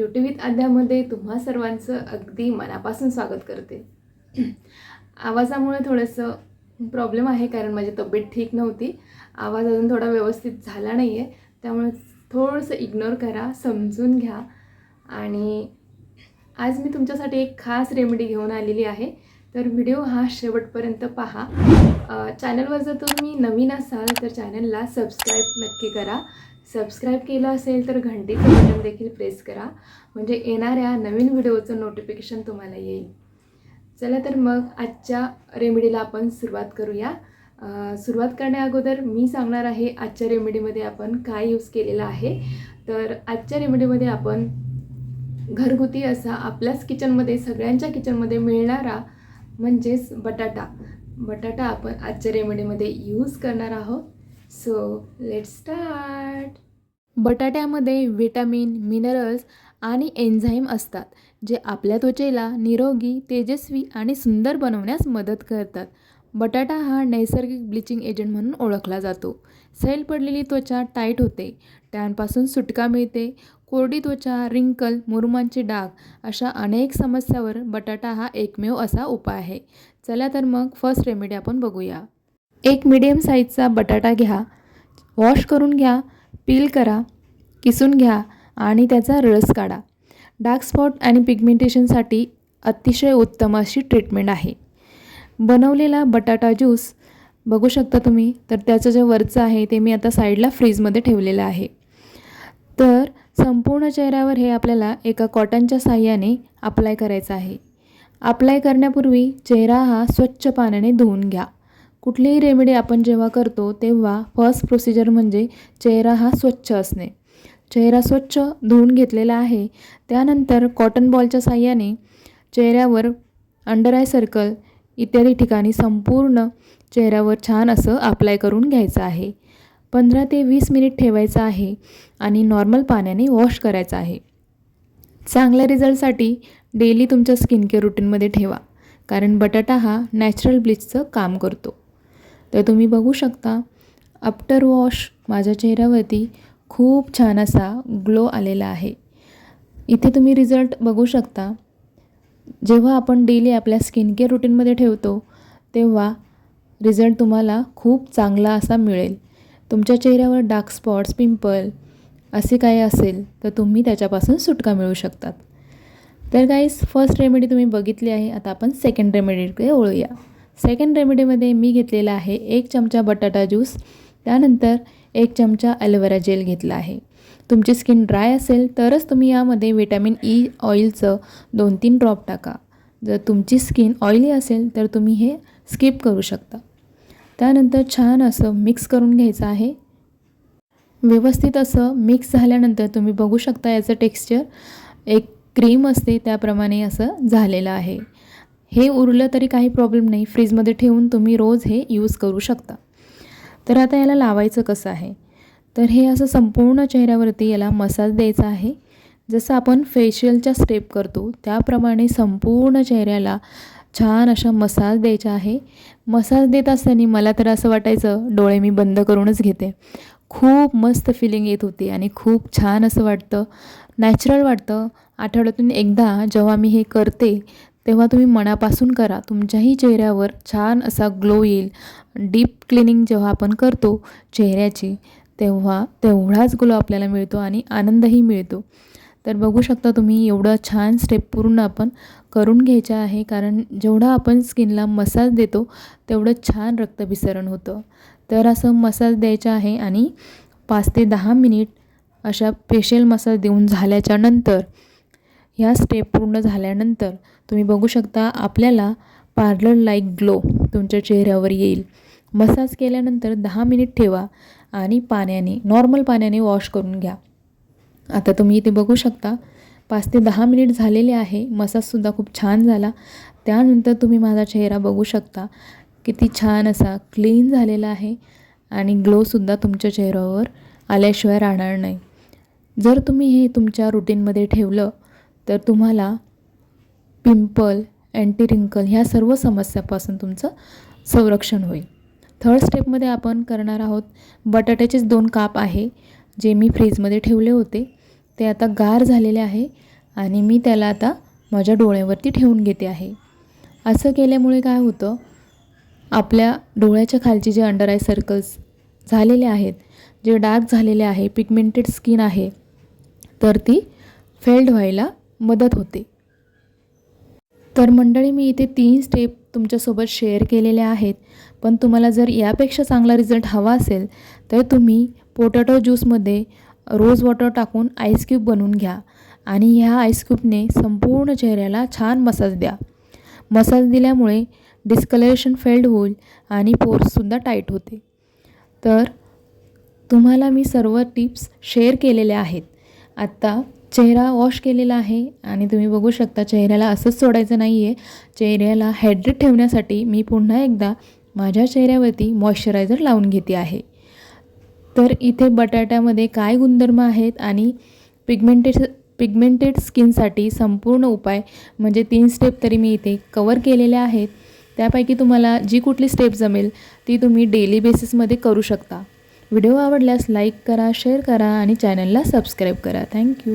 Beauty with आद्यामध्ये तुम्हा सर्वांचं अगदी मनापासून स्वागत करते. आवाजामुळे थोडंसं प्रॉब्लेम आहे कारण माझी तब्येत ठीक नव्हती. आवाज अजून थोडा व्यवस्थित झाला नाही आहे त्यामुळे थोडंसं इग्नोर करा समजून घ्या. आणि आज मी तुमच्यासाठी एक खास रेमेडी घेऊन आलेली आहे. तर व्हिडिओ हा शेवटपर्यंत पहा. चॅनलवर जर तुम्ही नवीन असाल तर चॅनलला सबस्क्राईब नक्की करा. सबस्क्राईब केलं असेल तर घंटीचं बटन देखील प्रेस करा. म्हणजे येणाऱ्या नवीन व्हिडिओचं नोटिफिकेशन तुम्हाला येईल. चला तर मग आजच्या रेमेडीला आपण सुरुवात करूया. सुरुवात करण्या अगोदर मी सांगणार आहे आजच्या रेमेडीमध्ये आपण काय यूज केलेलं आहे. तर आजच्या रेमेडीमध्ये आपण घरगुती असा आपल्याच किचनमध्ये सगळ्यांच्या किचनमध्ये मिळणारा म्हणजेच बटाटा. बटाटा आपण आजच्या रेमेडीमध्ये यूज करणार आहोत. सो लेट स्टार्ट बटाट्यामध्ये व्हिटॅमिन मिनरल्स आणि एन्झाईम असतात जे आपल्या त्वचेला निरोगी तेजस्वी आणि सुंदर बनवण्यास मदत करतात. बटाटा हा नैसर्गिक ब्लिचिंग एजंट म्हणून ओळखला जातो. सैल पडलेली त्वचा टाईट होते टॅनपासून सुटका मिळते. कोरडी त्वचा रिंकल मुरुमांचे डाग अशा अनेक समस्यावर बटाटा हा एकमेव असा उपाय आहे. चला तर मग फर्स्ट रेमेडी आपण बघूया. एक मीडियम साईजचा बटाटा घ्या वॉश करून घ्या पील करा किसून घ्या आणि त्याचा रस काढा. डार्क स्पॉट आणि पिगमेंटेशनसाठी अतिशय उत्तम अशी ट्रीटमेंट आहे. बनवलेला बटाटा ज्यूस बघू शकता तुम्ही तर त्याचं जे वरचं आहे ते मी आता साईडला फ्रीजमध्ये ठेवलेलं आहे. तर संपूर्ण चेहऱ्यावर हे आपल्याला एका कॉटनच्या साह्याने अप्लाय करायचं आहे. अप्लाय करण्यापूर्वी चेहरा हा स्वच्छ पाण्याने धुवून घ्या. कुठलीही रेमेडी आपण जेव्हा करतो तेव्हा फर्स्ट प्रोसिजर म्हणजे चेहरा हा स्वच्छ असणे. चेहरा स्वच्छ धुवून घेतलेला आहे. त्यानंतर कॉटन बॉलच्या साह्याने चेहऱ्यावर अंडर आय सर्कल इत्यादी ठिकाणी संपूर्ण चेहऱ्यावर छान असं अप्लाय करून घ्यायचं आहे. पंधरा ते वीस मिनिट ठेवायचं आहे आणि नॉर्मल पाण्याने वॉश करायचं आहे. चांगल्या रिझल्टसाठी डेली तुमच्या स्किन केअर रुटीनमध्ये ठेवा. कारण बटाटा हा नॅचरल ब्लीचचं काम करतो. तर तुम्ही बघू शकता. आफ्टर वॉश माझ्या चेहऱ्यावरती खूप छान असा ग्लो आलेला आहे. इथे तुम्ही रिझल्ट बघू शकता. जेव्हा आपण डेली आपल्या स्किन केअर रुटीनमध्ये ठेवतो तेव्हा रिझल्ट तुम्हाला खूप चांगला असा मिळेल. तुमच्या चेहऱ्यावर डार्क स्पॉट्स पिंपल असे काही असेल तर तुम्ही त्याच्यापासून सुटका मिळू शकतात. तर काहीच फर्स्ट रेमेडी तुम्ही बघितली आहे. आता आपण सेकंड रेमेडीकडे वळूया. सेकंड रेमेडीमध्ये मी घेतलेला आहे एक चमचा बटाटा ज्यूस त्यानंतर एक चमचा ॲलोवेरा जेल घेतला आहे. तुमची स्किन ड्राय असेल तरच तुम्ही यामध्ये विटॅमिन ई ऑइलचं दोन तीन ड्रॉप टाका. जर तुमची स्किन ऑइली असेल तर तुम्ही हे स्किप करू शकता. त्यानंतर छान असं मिक्स करून घ्यायचं आहे. व्यवस्थित असं मिक्स झाल्यानंतर तुम्ही बघू शकता याचं टेक्स्चर एक क्रीम असते त्याप्रमाणे असं झालेलं आहे. हे उरलं तरी काही प्रॉब्लेम नाही. फ्रीजमध्ये ठेवून तुम्ही रोज हे यूज करू शकता. तर आता याला लावायचं कसं आहे? तर हे असं संपूर्ण चेहऱ्यावरती याला मसाज द्यायचा आहे. जसं आपण फेशियलच्या स्टेप करतो त्याप्रमाणे संपूर्ण चेहऱ्याला छान अशा मसाज द्यायचा आहे. मसाज देत असताना मला तर असं वाटायचं डोळे मी बंद करूनच घेते. खूप मस्त फिलिंग येत होती आणि खूप छान असं वाटतं. नॅचरल वाटतं. आठवड्यातून एकदा जेव्हा मी हे करते तेव्हा तुम्ही मनापासून करा. तुमच्याही चेहऱ्यावर छान असा ग्लो येईल. डीप क्लिनिंग जेव्हा आपण करतो चेहऱ्याची तेव्हा तेवढाच ग्लो आपल्याला मिळतो आणि आनंदही मिळतो. तर बघू शकता तुम्ही एवढं छान स्टेप पूर्ण आपण करून घ्यायचा आहे. कारण जेवढा आपण स्किनला मसाज देतो तेवढं छान रक्तभिसरण होतं. तर असं मसाज द्यायचं आहे आणि पाच ते दहा मिनिट अशा फेशियल मसाज देऊन झाल्याच्यानंतर ह्या स्टेप पूर्ण झाल्यानंतर तुम्ही बघू शकता आपल्याला पार्लर लाईक ग्लो तुमच्या चेहऱ्यावर येईल. मसाज केल्यानंतर दहा मिनिट ठेवा आणि पाण्याने नॉर्मल पाण्याने वॉश करून घ्या. आता तुम्ही इथे बघू शकता पाच ते दहा मिनिट झालेले आहे. मसाजसुद्धा खूप छान झाला. त्यानंतर तुम्ही माझा चेहरा बघू शकता. किती छान असा क्लीन झालेला आहे आणि ग्लोसुद्धा तुमच्या चेहऱ्यावर आल्याशिवाय राहणार नाही. जर तुम्ही हे तुमच्या रुटीनमध्ये ठेवलं तर तुम्हाला पिंपल अँटी रिंकल ह्या सर्व समस्यापासून तुमचं संरक्षण होईल. थर्ड स्टेपमध्ये आपण करणार आहोत बटाट्याचेच दोन काप आहे जे मी फ्रीजमध्ये ठेवले होते. ते आता गार झालेले आहे आणि मी त्याला आता माझ्या डोळ्यावरती ठेवून घेते आहे. असं केल्यामुळे काय होतं आपल्या डोळ्याच्या खालचे जे अंडर आय सर्कल्स झालेले आहेत जे डार्क झालेले आहे पिगमेंटेड स्किन आहे तर ती फेल्ड व्हायला मदत होते. तर मंडळी मी इथे तीन स्टेप तुमच्यासोबत शेअर केलेल्या आहेत. पण तुम्हाला जर यापेक्षा चांगला रिझल्ट हवा असेल तर तुम्ही पोटॅटो ज्यूसमध्ये रोज वॉटर टाकून आईस क्यूब बनवून घ्या. आणि ह्या आईस क्यूबने संपूर्ण चेहऱ्याला छान मसाज द्या. मसाज दिल्यामुळे डिस्कलरेशन फेल्ड होईल आणि पोर्ससुद्धा टाईट होते. तर तुम्हाला मी सर्व टिप्स शेअर केलेल्या आहेत. आत्ता चेहरा वॉश केलेला आहे आणि तुम्ही बघू शकता चेहऱ्याला असंच सोडायचं नाही आहे चेहऱ्याला हायड्रेट ठेवण्यासाठी मी पुन्हा एकदा माझ्या चेहऱ्यावरती मॉइश्चरायझर लावून घेते आहे. तर इथे बटाट्यामध्ये काय गुणधर्म आहेत आणि पिगमेंटेड पिगमेंटेड स्किनसाठी संपूर्ण उपाय म्हणजे तीन स्टेप तरी मी इथे कवर केलेल्या आहेत. त्यापैकी तुम्हाला जी कुठली स्टेप जमेल ती तुम्ही डेली बेसिसमध्ये करू शकता. व्हिडिओ आवडल्यास लाईक करा शेअर करा आणि चॅनलला सबस्क्राईब करा. थँक्यू.